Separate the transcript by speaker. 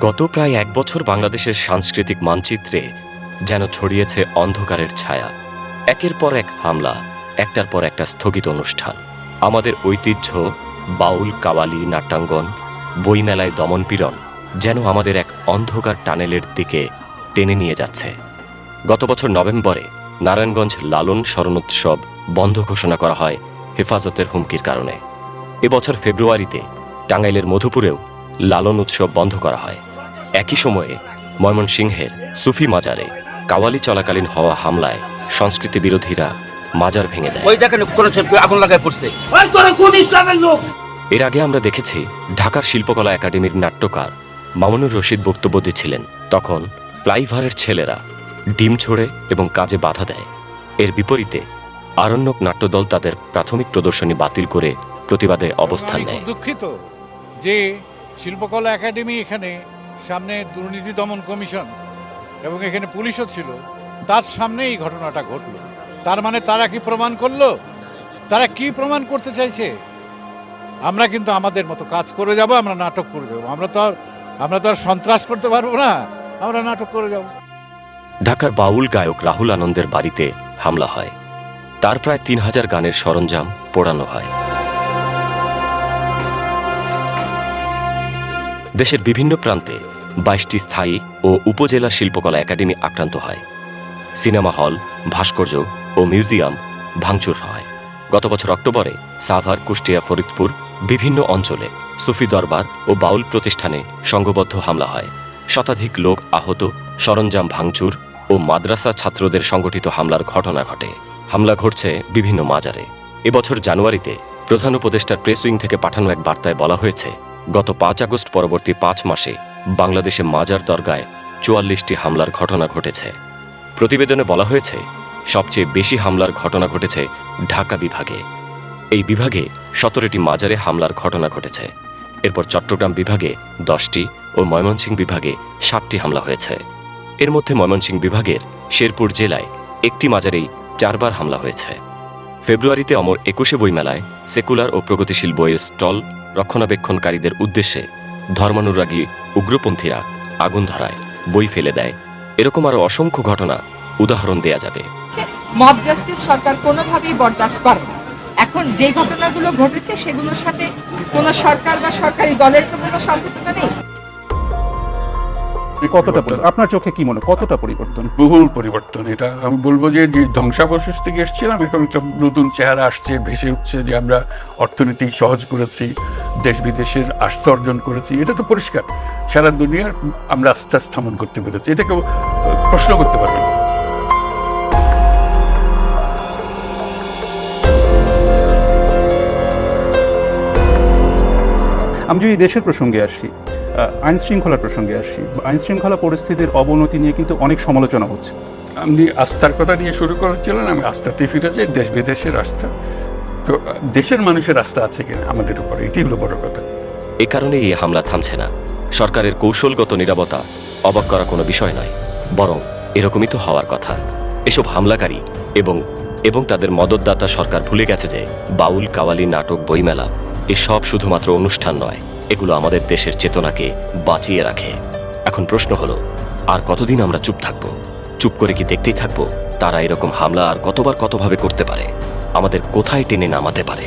Speaker 1: গত প্রায় এক বছর বাংলাদেশের সাংস্কৃতিক মানচিত্রে যেন ছড়িয়েছে অন্ধকারের ছায়া। একের পর এক হামলা, একটার পর একটা স্থগিত অনুষ্ঠান। আমাদের ঐতিহ্য, বাউল, কাওয়ালি, নাট্যাঙ্গন, বইমেলায় দমনপীড়ন যেন আমাদের এক অন্ধকার টানেলের দিকে টেনে নিয়ে যাচ্ছে। গত বছর নভেম্বরে নারায়ণগঞ্জ লালন স্মরণোৎসব বন্ধ ঘোষণা করা হয় হেফাজতের হুমকির কারণে। এবছর ফেব্রুয়ারিতে টাঙ্গাইলের মধুপুরেও লালন উৎসব বন্ধ করা হয়। একই সময়ে ময়মনসিংহের সুফি মাজারে কাওয়ালি চলাকালীন হওয়া হামলায় সংস্কৃতি বিরোধীরা মাজার ভেঙে দেয়।
Speaker 2: ওই দেখেন কোন আগুন লাগায় পড়ছে।
Speaker 3: ওই তোরা কোন ইসলামের লোক?
Speaker 1: এর আগে আমরা দেখেছি ঢাকার শিল্পকলা একাডেমির নাট্যকার মামুনুর রশিদ বক্তব্য দিচ্ছিলেন। তখন প্লাইভারের ছেলেরা ডিম ছোড়ে এবং কাজে বাধা দেয়। এর বিপরীতে আরণ্যক নাট্যদল তাদের প্রাথমিক প্রদর্শনী বাতিল করে প্রতিবাদে অবস্থান নেয়।
Speaker 4: দুঃখিত যে শিল্পকলা একাডেমি এখানে সামনে দুর্নীতি দমন কমিশন এবং এখানে পুলিশও ছিল। তার সামনে এই ঘটনাটা ঘটলো। তার মানে তারা কি প্রমাণ করল? তারা কি প্রমাণ করতে চাইছে? আমরা কিন্তু আমাদের মতো কাজ করে যাব, আমরা নাটক করে যাব। আমরা তো আর আমরা তো আর সন্ত্রাস করতে পারব না। আমরা নাটক করে যাব।
Speaker 1: ঢাকার বাউল গায়ক রাহুল আনন্দের বাড়িতে হামলা হয়। তার প্রায় তিন হাজার গানের সরঞ্জাম পোড়ানো হয়। দেশের বিভিন্ন প্রান্তে বাইশটি স্থায়ী ও উপজেলা শিল্পকলা একাডেমি আক্রান্ত হয়। সিনেমা হল, ভাস্কর্য ও মিউজিয়াম ভাঙচুর হয়। গত বছর অক্টোবরে সাভার, কুষ্টিয়া, ফরিদপুর বিভিন্ন অঞ্চলে সুফি দরবার ও বাউল প্রতিষ্ঠানে সংঘবদ্ধ হামলা হয়। শতাধিক লোক আহত, সরঞ্জাম ভাঙচুর ও মাদ্রাসা ছাত্রদের সংগঠিত হামলার ঘটনা ঘটে। হামলা ঘটছে বিভিন্ন মাজারে। এবছর জানুয়ারিতে প্রধান উপদেষ্টার প্রেস উইং থেকে পাঠানো এক বার্তায় বলা হয়েছে গত পাঁচ আগস্ট পরবর্তী পাঁচ মাসে বাংলাদেশে মাজার দরগায় চুয়াল্লিশটি হামলার ঘটনা ঘটেছে। প্রতিবেদনে বলা হয়েছে, সবচেয়ে বেশি হামলার ঘটনা ঘটেছে ঢাকা বিভাগে। এই বিভাগে সতেরোটি মাজারে হামলার ঘটনা ঘটেছে। এরপর চট্টগ্রাম বিভাগে দশটি ও ময়মনসিংহ বিভাগে সাতটি হামলা হয়েছে। এর মধ্যে ময়মনসিংহ বিভাগের শেরপুর জেলায় একটি মাজারেই চারবার হামলা হয়েছে। ফেব্রুয়ারিতে অমর একুশে বইমেলায় সেকুলার ও প্রগতিশীল বইয়ের স্টল রক্ষণাবেক্ষণকারীদের উদ্দেশ্যে ধর্মানুরাগী উগ্রপন্থীরা আগুন ধরায়, বই ফেলে দেয়। এরকম আরও অসংখ্য ঘটনা উদাহরণ দেয়া যাবে।
Speaker 5: সরকার কোনোভাবেই বরদাস্ত করে এখন যে ঘটনাগুলো ঘটেছে, সেগুলোর সাথে কোনো সরকার বা সরকারি দলের তো কোনো সম্পৃক্ততা নেই।
Speaker 6: কতটা আপনার চোখে কি মনে কতটা পরিবর্তন?
Speaker 7: বহুল পরিবর্তন এটা। আমি বলব যে যে ধ্বংসাবশেষ থেকে এসেছিলাম এখন একটা নতুন চেহারা আসছে ভেসে উঠছে যে আমরা অর্থনীতি সহজ করেছি দেশ বিদেশের আস্থা অর্জন করেছি। এটা তো পরিষ্কার। সারা দুনিয়ার আমরা আস্থা স্থাপন করতে পেরেছি। এটা কেউ প্রশ্ন করতে পারবে না।
Speaker 6: আমি যদি দেশের প্রসঙ্গে আসি আইন শৃঙ্খলার প্রসঙ্গে আসি। আইন শৃঙ্খলা পরিস্থিতির অবনতি নিয়ে কিন্তু অনেক সমালোচনা হচ্ছে।
Speaker 7: আপনি আস্থার কথা নিয়ে শুরু করেছিলেন আমি আস্থাতে ফিরে যাই দেশ বিদেশের আস্থা। তো দেশের মানুষের আস্থা আছে কিনা আমাদের উপরে এটি হলো বড় কথা।
Speaker 1: এ কারণে এই হামলা থামছে না। সরকারের কৌশলগত নিরাপত্তা অবাক করা কোনো বিষয় নয় বরং এরকমই তো হওয়ার কথা। এসব হামলাকারী এবং এবং তাদের মদতদাতা সরকার ভুলে গেছে যে বাউল কাওয়ালি নাটক বইমেলা এসব শুধুমাত্র অনুষ্ঠান নয়। এগুলো আমাদের দেশের চেতনাকে বাঁচিয়ে রাখে। এখন প্রশ্ন হলো, আর কতদিন আমরা চুপ থাকব? চুপ করে কি দেখতেই থাকব? তারা এরকম হামলা আর কতবার কতভাবে করতে পারে? আমাদের কোথায় টেনে নামাতে পারে?